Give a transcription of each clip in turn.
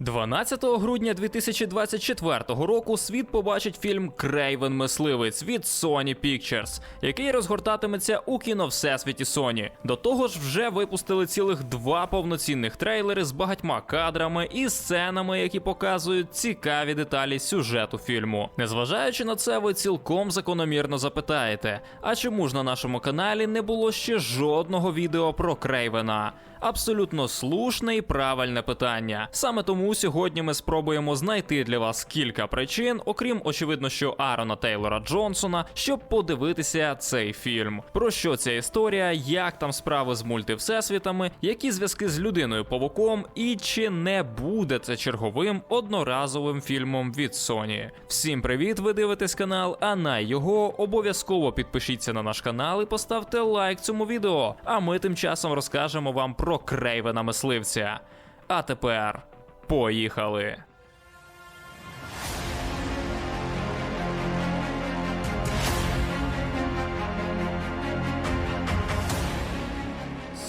12 грудня 2024 року світ побачить фільм Крейвен Мисливець від Sony Pictures, який розгортатиметься у кіно Всесвіті Sony. До того ж, вже випустили цілих два повноцінних трейлери з багатьма кадрами і сценами, які показують цікаві деталі сюжету фільму. Незважаючи на це, ви цілком закономірно запитаєте: а чому ж на нашому каналі не було ще жодного відео про Крейвена? Абсолютно слушне і правильне питання. Саме тому сьогодні ми спробуємо знайти для вас кілька причин, окрім очевидно, що Аарона Тейлора Джонсона, щоб подивитися цей фільм. Про що ця історія, як там справи з мультивсесвітами, які зв'язки з людиною павуком, і чи не буде це черговим одноразовим фільмом від Sony. Всім привіт! Ви дивитесь канал, а на його обов'язково підпишіться на наш канал і поставте лайк цьому відео. А ми тим часом розкажемо вам про Крейвена мисливця. А тепер поїхали.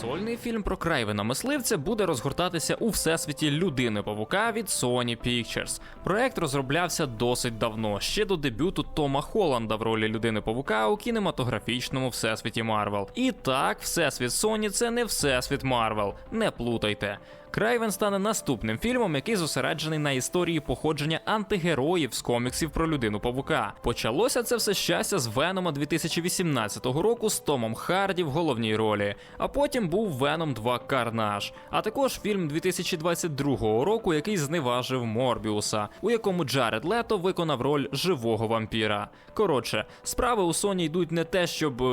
Сольний фільм про Крайвена мисливця буде розгортатися у всесвіті людини павука від Sony Pictures. Проект розроблявся досить давно, ще до дебюту Тома Холланда в ролі людини павука у кінематографічному всесвіті Марвел. І так, всесвіт Sony це не всесвіт Марвел, не плутайте. Крайвен стане наступним фільмом, який зосереджений на історії походження антигероїв з коміксів про людину павука. Почалося це все щастя з Венома 2018 року з Томом Харді в головній ролі. А потім був Веном 2 Карнаж, а також фільм 2022 року, який зневажив Морбіуса, у якому Джаред Лето виконав роль живого вампіра. Коротше, справи у Sony йдуть не те, щоб.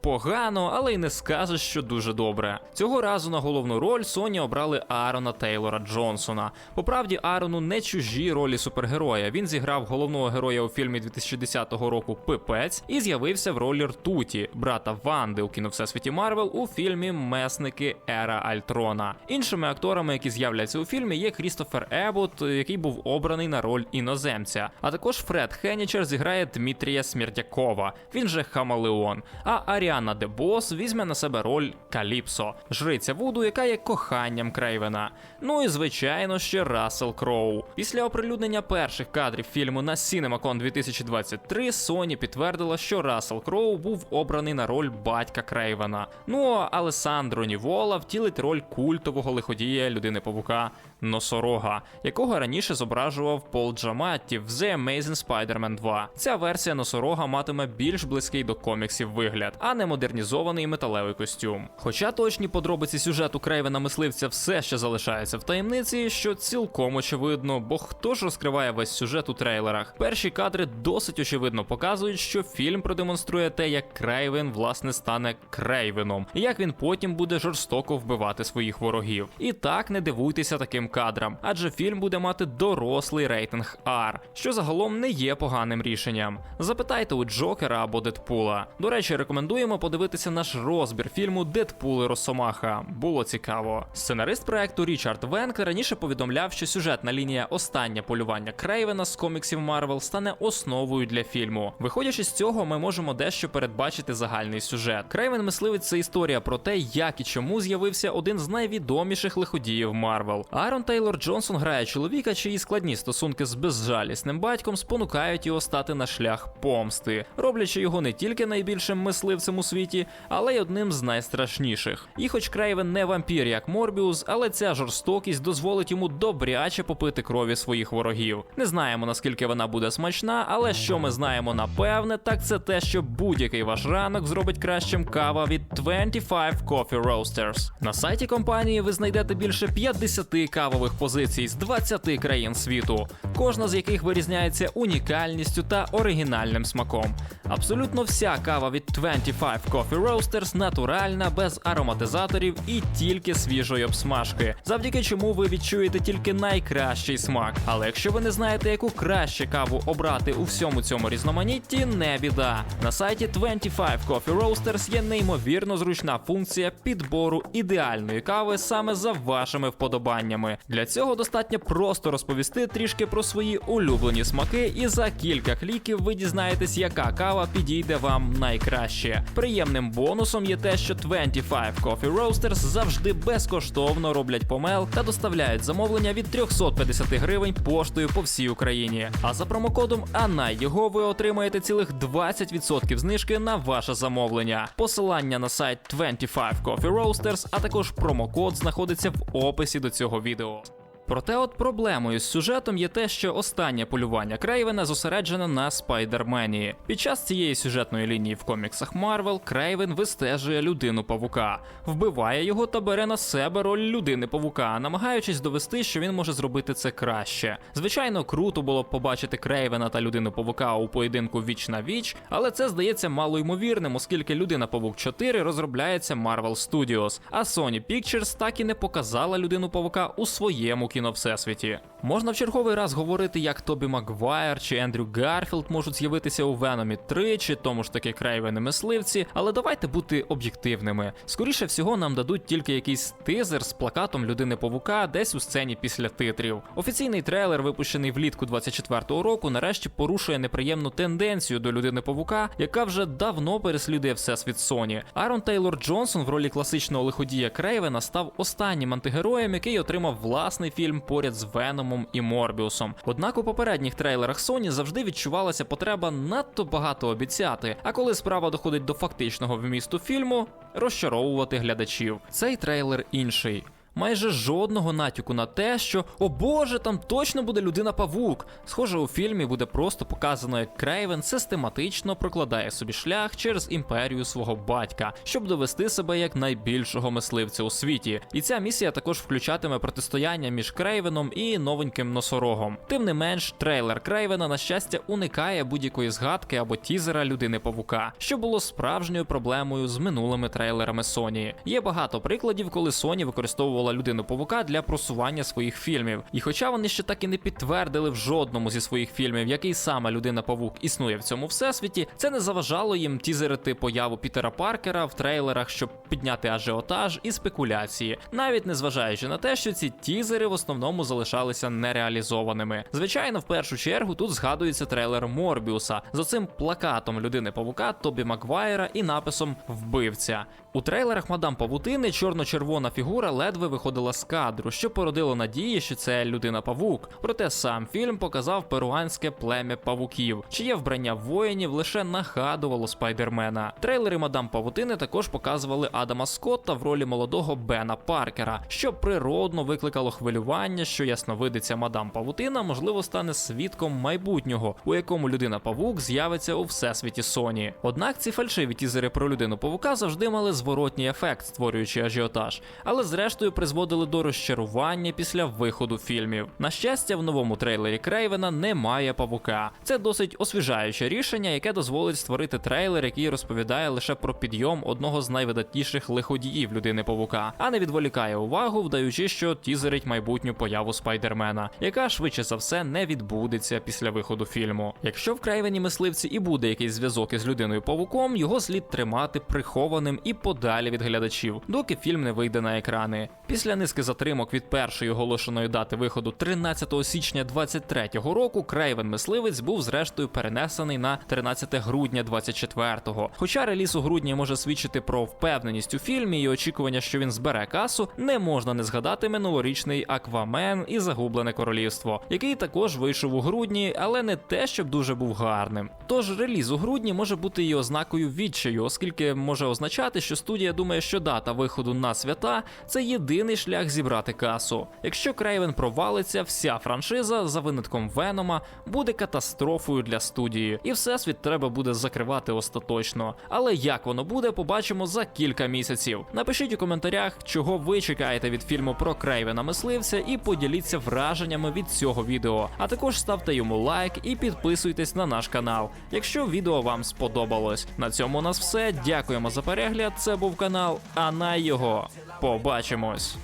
Погано, але й не скажеш, що дуже добре. Цього разу на головну роль Sony обрали Аарона Тейлора Джонсона. По правді, Аарону не чужі ролі супергероя. Він зіграв головного героя у фільмі 2010 року Пипець і з'явився в ролі Ртуті, брата Ванди у кіно Всесвіті Марвел у фільмі Месники Ера Альтрона. Іншими акторами, які з'являться у фільмі, є Крістофер Ебот, який був обраний на роль іноземця. А також Фред Хенічер зіграє Дмитрія Смірдякова. Він же Хамалеон. А Аріана Дебос візьме на себе роль Каліпсо, жриця Вуду, яка є коханням Крейвена. Ну і звичайно ще Рассел Кроу. Після оприлюднення перших кадрів фільму на CinemaCon 2023 Sony підтвердила, що Рассел Кроу був обраний на роль батька Крейвена. Ну а Алесандро Нівола втілить роль культового лиходія людини павука Носорога, якого раніше зображував Пол Джаматті в The Amazing Spider-Man 2. Ця версія носорога матиме більш близький до коміксів вигляд, а не модернізований металевий костюм. Хоча точні подробиці сюжету Крейвена мисливця все ще залишаються в таємниці, що цілком очевидно, бо хто ж розкриває весь сюжет у трейлерах? Перші кадри досить очевидно показують, що фільм продемонструє те, як Крейвен власне стане Крейвеном, і як він потім буде жорстоко вбивати своїх ворогів. І так не дивуйтеся таким кадрам, адже фільм буде мати дорослий рейтинг R, що загалом не є поганим рішенням. Запитайте у Джокера або Дедпула. До речі, рекомендуємо подивитися наш розбір фільму Дедпул і Росомаха. Було цікаво. Сценарист проекту Річард Венк раніше повідомляв, що сюжетна лінія останнє полювання Крейвена з коміксів Марвел стане основою для фільму. Виходячи з цього, ми можемо дещо передбачити загальний сюжет. Крейвен мисливець це історія про те, як і чому з'явився один з найвідоміших лиходіїв Марвел. Аарон Тейлор Джонсон грає чоловіка, чиї складні стосунки з безжалісним батьком спонукають його стати на шлях помсти, роблячи його не тільки найбільшим мисливцем у світі, але й одним з найстрашніших. І хоч Крейвен не вампір, як Морбіус, але ця жорстокість дозволить йому добряче попити крові своїх ворогів. Не знаємо наскільки вона буде смачна, але що ми знаємо напевне, так це те, що будь-який ваш ранок зробить кращим кава від 25 Coffee Roasters. На сайті компанії ви знайдете більше 50 кавових позицій з 20 країн світу, кожна з яких вирізняється унікальністю та оригінальним смаком. Абсолютно вся кава від 25 Coffee Roasters натуральна, без ароматизаторів і тільки свіжої обсмажки, завдяки чому ви відчуєте тільки найкращий смак. Але якщо ви не знаєте, яку краще каву обрати у всьому цьому різноманітті, не біда. На сайті 25 Coffee Roasters є неймовірно зручна функція підбору ідеальної кави саме за вашими вподобаннями. Для цього достатньо просто розповісти трішки про свої улюблені смаки, і за кілька кліків ви дізнаєтесь, яка кава підійде вам найкраще. Приємним бонусом є те, що 25 Coffee Roasters завжди безкоштовно роблять помел та доставляють замовлення від 350 гривень поштою по всій Україні. А за промокодом АНАЙ його ви отримаєте цілих 20% знижки на ваше замовлення. Посилання на сайт 25 Coffee Roasters, а також промокод знаходиться в описі до цього відео. Проте, от проблемою з сюжетом є те, що останнє полювання Крейвена зосереджено на Спайдермені. Під час цієї сюжетної лінії в коміксах Марвел Крейвен вистежує людину павука, вбиває його та бере на себе роль людини павука, намагаючись довести, що він може зробити це краще. Звичайно, круто було б побачити Крейвена та людину павука у поєдинку віч на віч, але це здається мало ймовірним, оскільки людина Павук 4 розробляється Marvel Studios, а Sony Pictures так і не показала людину павука у своєму кіно всесвіті. Можна в черговий раз говорити, як Тобі Макгвайр чи Ендрю Гарфілд можуть з'явитися у Веномі 3 чи тому ж таки Крейвени мисливці, але давайте бути об'єктивними. Скоріше всього, нам дадуть тільки якийсь тизер з плакатом людини павука десь у сцені після титрів. Офіційний трейлер, випущений влітку 24-го року, нарешті порушує неприємну тенденцію до людини павука, яка вже давно переслідує всесвіт Sony. Арон Тейлор Джонсон в ролі класичного лиходія Крейвена став останнім антигероєм, який отримав власний фільм поряд з Веномом і Морбіусом. Однак у попередніх трейлерах Sony завжди відчувалася потреба надто багато обіцяти. А коли справа доходить до фактичного вмісту фільму, розчаровувати глядачів. Цей трейлер інший. Майже жодного натяку на те, що о боже, там точно буде людина павук. Схоже, у фільмі буде просто показано, як Крейвен систематично прокладає собі шлях через імперію свого батька, щоб довести себе як найбільшого мисливця у світі. І ця місія також включатиме протистояння між Крейвеном і новеньким носорогом. Тим не менш, трейлер Крейвена, на щастя, уникає будь-якої згадки або тізера людини павука, що було справжньою проблемою з минулими трейлерами Sony. Є багато прикладів, коли Sony використовувала людину павука для просування своїх фільмів. І хоча вони ще так і не підтвердили в жодному зі своїх фільмів, який саме людина павук існує в цьому всесвіті, це не заважало їм тізерити появу Пітера Паркера в трейлерах, щоб підняти ажіотаж і спекуляції, навіть незважаючи на те, що ці тізери в основному залишалися нереалізованими. Звичайно, в першу чергу тут згадується трейлер Морбіуса з оцим плакатом людини павука Тобі Маквайра і написом Вбивця. У трейлерах Мадам Павутини чорно-червона фігура ледве виходила з кадру, що породило надії, що це людина павук. Проте сам фільм показав перуанське плем'я павуків, чиє вбрання воїнів лише нагадувало спайдермена. Трейлери Мадам Павутини також показували Адама Скотта в ролі молодого Бена Паркера, що природно викликало хвилювання, що ясновидиця Мадам Павутина можливо стане свідком майбутнього, у якому людина павук з'явиться у всесвіті Соні. Однак ці фальшиві тізери про людину павука завжди мали зворотній ефект, створюючи ажіотаж, але зрештою призводили до розчарування після виходу фільмів. На щастя, в новому трейлері Крейвена немає павука. Це досить освіжаюче рішення, яке дозволить створити трейлер, який розповідає лише про підйом одного з найвидатніших лиходіїв людини павука, а не відволікає увагу, вдаючи, що тізерить майбутню появу спайдермена, яка швидше за все не відбудеться після виходу фільму. Якщо в Крейвені мисливці і буде якийсь зв'язок із людиною павуком, його слід тримати прихованим і подалі від глядачів, доки фільм не вийде на екрани. Після низки затримок від першої оголошеної дати виходу 13 січня 23-го року, Крейвен мисливець був зрештою перенесений на 13 грудня 24-го. Хоча реліз у грудні може свідчити про впевненість у фільмі і очікування, що він збере касу, не можна не згадати минулорічний Аквамен і Загублене королівство, який також вийшов у грудні, але не те, щоб дуже був гарним. Тож реліз у грудні може бути і ознакою відчаю, оскільки може означати, що студія думає, що дата виходу на свята це єдиний шлях зібрати касу. Якщо Крейвен провалиться, вся франшиза за винятком Венома буде катастрофою для студії, і всесвіт треба буде закривати остаточно. Але як воно буде, побачимо за кілька місяців. Напишіть у коментарях, чого ви чекаєте від фільму про Крейвена мисливця, і поділіться враженнями від цього відео. А також ставте йому лайк і підписуйтесь на наш канал, якщо відео вам сподобалось. На цьому у нас все. Дякуємо за перегляд. Це був канал, а на його Побачимось.